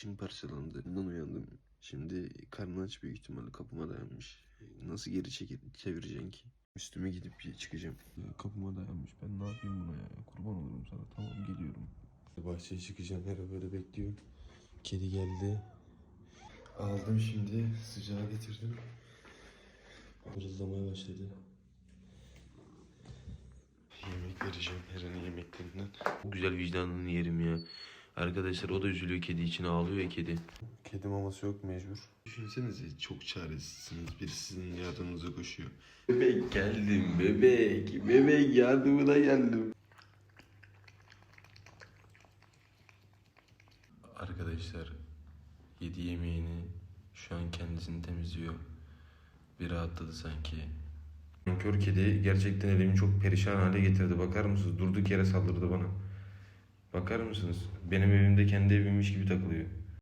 Şimdi parçalandı. Bundan uyandım. Şimdi karnı aç büyük ihtimalle kapıma dayanmış. Nasıl geri çekir, çevireceksin ki? Üstüme gidip çıkacağım. Kapıma dayanmış. Ben ne yapayım buna ya? Kurban olurum sana. Tamam geliyorum. Bahçeye çıkacağım. Hera böyle bekliyor. Kedi geldi. Aldım şimdi. Sıcağı getirdim. Hırıldamaya başladı. Yemek vereceğim Hera'nın yemeklerinden. Güzel vicdanını yerim ya. Arkadaşlar o da üzülüyor kedi için ağlıyor ya kedi. Kedi maması yok mecbur. Düşünsenize çok çaresizsiniz. Biri sizin yardımınıza koşuyor. Bebek geldim bebek. Bebek yardımına geldim. Arkadaşlar yedi yemeğini şu an kendisini temizliyor. Bir rahatladı sanki. Kör kedi gerçekten elimi çok perişan hale getirdi. Bakar mısınız? Durduk yere saldırdı bana. Bakar mısınız? Benim evimde kendi evimmiş gibi takılıyor.